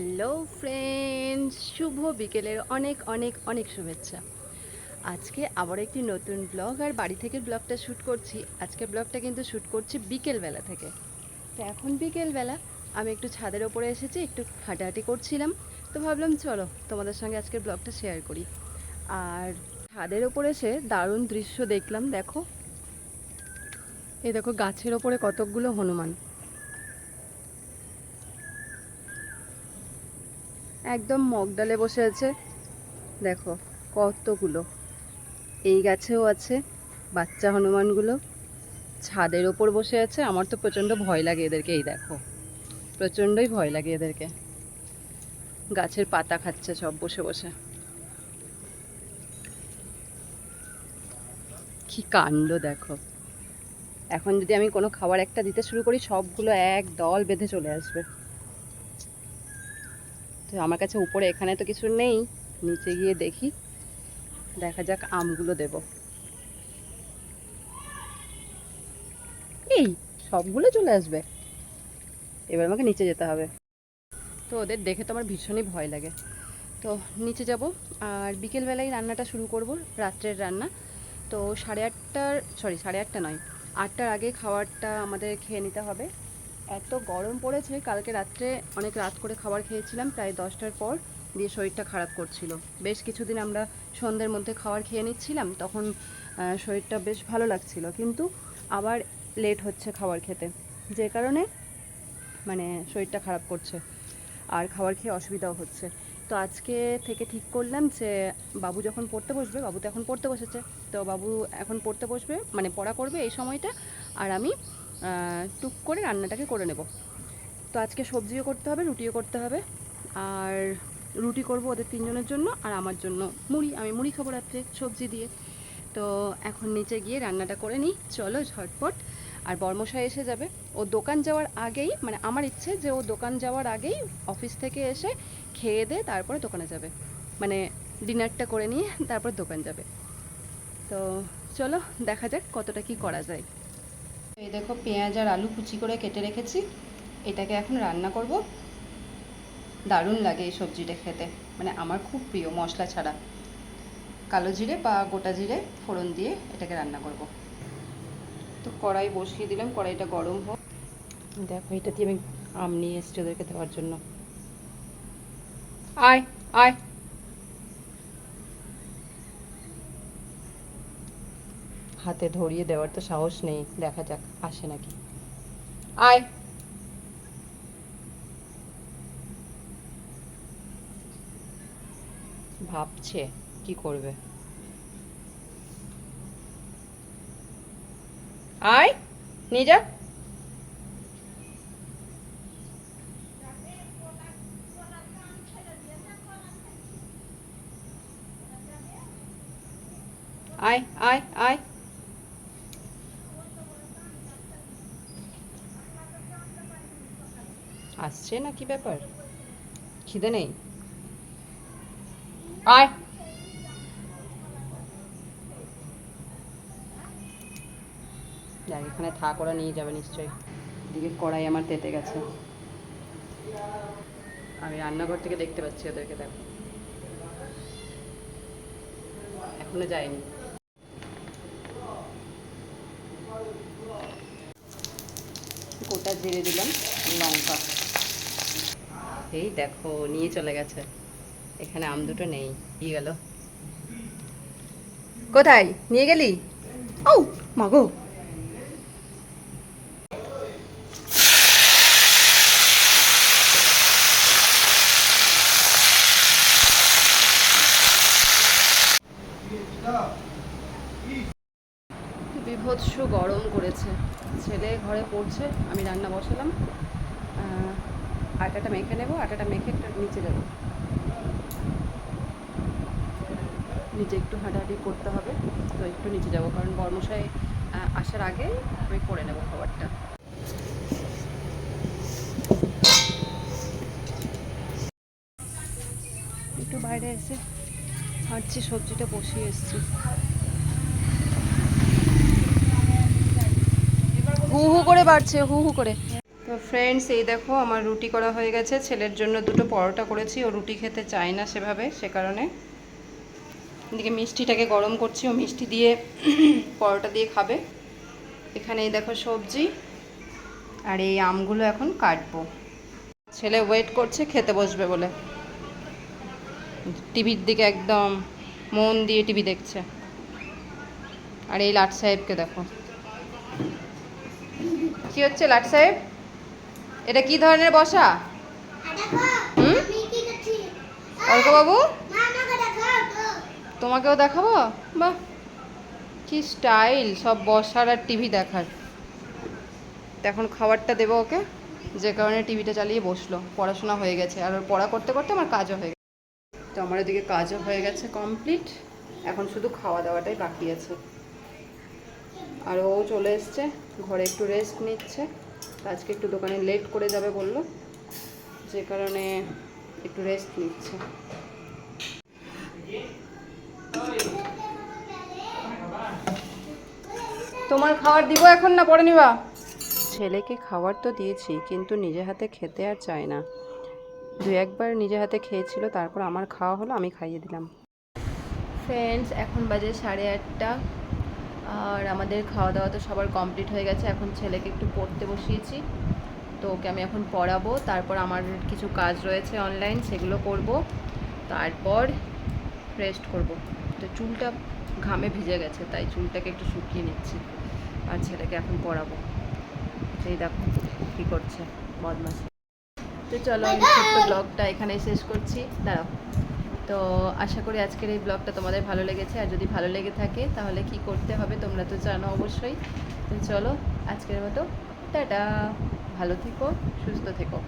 Hello friends, শুভ বিকেলের অনেক অনেক অনেক শুভেচ্ছা। আজকে আবার একটি নতুন ব্লগ, আর বাড়ি থেকে ব্লগটা শ্যুট করছি। আজকে ব্লগটা কিন্তু শ্যুট করছি বিকেলবেলা থেকে। তো এখন বিকেলবেলা, আমি একটু ছাদের ওপরে এসেছি, একটু হাঁটাহাঁটি করছিলাম। তো ভাবলাম, চলো তোমাদের সঙ্গে আজকের ব্লগটা শেয়ার করি। আর ছাদের ওপরে এসে দারুণ দৃশ্য দেখলাম, দেখো। এই দেখো, গাছের ওপরে কতকগুলো হনুমান। একদম মগডালে বসে আছে। দেখো, কতগুলো। এই গাছেও আছে, বাচ্চা হনুমানগুলো। ছাদের ওপর বসে আছে, আমার তো প্রচণ্ড ভয় লাগে এদেরকে, এই দেখো। প্রচণ্ডই ভয় লাগে এদেরকে। গাছের পাতা খাচ্ছে সব বসে বসে। কি কাণ্ড দেখো। এখন যদি আমি কোনো খাবার একটা দিতে শুরু করি, সবগুলো এক দল বেঁধে চলে আসবে। তো আমার কাছে উপরে এখানে তো কিছু নেই। নিচে গিয়ে দেখি। দেখা যাক আমগুলো দেব। এই, সবগুলো চলে আসবে। এবার আমাকে নিচে যেতে হবে। তো ওদের দেখে তো আমার ভীষণই ভয় লাগে। তো নিচে যাব, আর বিকেলবেলায় রান্নাটা শুরু করব, রাত্রের রান্না। তো সাড়ে আটটার সরি সাড়ে আটটা নয়, আটটার আগে খাবারটা আমাদের খেয়ে নিতে হবে। এত গরম পড়েছে, কালকে রাত্রে অনেক রাত করে খাবার খেয়েছিলাম, প্রায় দশটার পর দিয়ে শরীরটা খারাপ করছিল। বেশ কিছুদিন আমরা সন্ধ্যের মধ্যে খাবার খেয়ে নিচ্ছিলাম, তখন শরীরটা বেশ ভালো লাগছিল, কিন্তু আবার লেট হচ্ছে খাবার খেতে। যে কারণে মানে শরীরটা খারাপ করছে, আর খাবার খেয়ে অসুবিধাও হচ্ছে। তো আজকে থেকে ঠিক করলাম যে, বাবু যখন পড়তে বসবে, বাবু তো এখন পড়তে বসেছে, তো বাবু এখন পড়তে বসবে মানে পড়া করবে এই সময়টা, আর আমি টুক করে রান্নাটাকে করে নেব। তো আজকে সবজিও করতে হবে, রুটিও করতে হবে। আর রুটি করব ওদের তিনজনের জন্য আর আমার জন্য মুড়ি। আমি মুড়ি খাব রাত্রে সবজি দিয়ে। তো এখন নিচে গিয়ে রান্নাটা করে নিই। চলো ঝটপট। আর বর্মশাই এসে যাবে। ও দোকান যাওয়ার আগেই মানে আমার ইচ্ছে যে ও দোকান যাওয়ার আগেই অফিস থেকে এসে খেয়ে দে তারপরে দোকানে যাবে। মানে ডিনারটা করে নিয়ে তারপর দোকান যাবে। তো চলো দেখা যাক কতটা কি করা যায়। এই দেখো পেঁয়াজ আর আলু কুচি করে কেটে রেখেছি। এটাকে এখন রান্না করব। দারুণ লাগে এই সবজিটা খেতে। মানে আমার খুব প্রিয় মশলা ছাড়া। কালো জিরে বা গোটা জিরে ফোড়ন দিয়ে এটাকে রান্না করব। তো কড়াই বসিয়ে দিলাম, কড়াইটা গরম হোক। দেখো, এটা দিয়ে আমি আম নিয়ে এসছি ওদেরকে দেওয়ার জন্য। আয় আয়। হাতে ধরিয়ে দেওয়ার তো সাহস নেই দেখা যাক আসে নাকি। আয়। ভাবছে কি করবে? আয় নিয়ে যা। আয় আয় আয়। আসছে না কি ব্যাপার? খিদে নেই। আয়। যাক এখানে থাক ওরা নিয়ে যাবে নিশ্চয়ই। এদিকে কড়াই আমার তেতে গেছে। আমি রান্নাঘর থেকে দেখতে পাচ্ছি ওদেরকে দেখো। এখনও যায়নি। গোটা জিরে দিলাম লঙ্কা। এই দেখো, নিয়ে চলে গেছে। এখানে আম দুটো নেই দিয়ে গেল। কোথায়? নিয়ে গেলি? ও মাগো বিভৎস গরম করেছে। ছেলে ঘরে পড়ছে, আমি রান্না বসালাম। আটাটা মেখে নেব, আটাটা মেখে একটু নিচে যাব। নিচে একটু হাঁটাহাঁটি করতে হবে, তো একটু নিচে যাব, কারণ বর্মশাই আসার আগে আমি করে নেব খাবারটা। একটু বাইরে এসে হাঁটছি, সবজিটা বসিয়ে এসছি। হু হু করে বাড়ছে, হু হু করে। ফ্রেন্ডস এই দেখো আমার রুটি করা হয়ে গেছে। ছেলের জন্য দুটো পরোটা করেছি। ও রুটি খেতে চায় না সেভাবে, সে কারণে। এদিকে মিষ্টিটাকে গরম করছি। ও মিষ্টি দিয়ে পরোটা দিয়ে খাবে। এখানে এই দেখো সবজি আর এই আমগুলো এখন কাটবো। ছেলে ওয়েট করছে, খেতে বসবে বলে। টিভির দিকে একদম মন দিয়ে টিভি দেখছে। আর এই লাট সাহেবকে দেখো। কি হচ্ছে লাট সাহেব? এটা কি ধরনের বসা? হুম? বাবু তোমাকেও দেখাবো? বাহ, কি স্টাইল, সব বসার আর টিভি দেখার। এখন খাবারটা দেবো ওকে? যে কারণে টিভিটা চালিয়ে বসল। পড়াশোনা হয়ে গেছে। আর ওর পড়া করতে করতে আমার কাজও হয়ে গেছে। তো আমার এদিকে কাজও হয়ে গেছে কমপ্লিট। এখন শুধু খাওয়া দাওয়াটাই বাকি আছে। আর ও চলে এসছে। ঘরে একটু রেস্ট নিচ্ছে। আজকে একটু দোকানে লেট করে যাবে বলল যে কারণে একটু রেস্ট নিচ্ছে। তোমার খাবার দিব এখন না পরে নিবা? ছেলেকে খাবার তো দিয়েছি কিন্তু নিজে হাতে খেতে আর চায় না। দু একবার নিজে হাতে খেয়েছিল তারপর আমার খাওয়া হলো আমি খাইয়ে দিলাম। ফ্রেন্ডস এখন বাজে সাড়ে আটটা। আর আমাদের খাওয়া দাওয়া তো সবার কমপ্লিট হয়ে গেছে, এখন ছেলেকে একটু পড়তে বসিয়েছি। তো ওকে আমি এখন পড়াবো, তারপর আমার কিছু কাজ রয়েছে অনলাইন সেগুলো করব। তারপর রেস্ট করব। তো চুলটা ঘামে ভিজে গেছে, তাই চুলটাকে একটু শুকিয়ে নিচ্ছি আর ছেলেকে এখন পড়াবো। এই দেখো কী করছে বদমাস তো চলো আমি ছোট্ট ব্লগটা এখানেই শেষ করছি। দাঁড়াও। তো আশা করি আজকের এই ব্লগটা তোমাদের ভালো লেগেছে। আর যদি ভালো লেগে থাকে, তাহলে কি করতে হবে তোমরা তো জানো অবশ্যই। তো চলো, আজকের মতো, টাটা। ভালো থেকো, সুস্থ থেকো।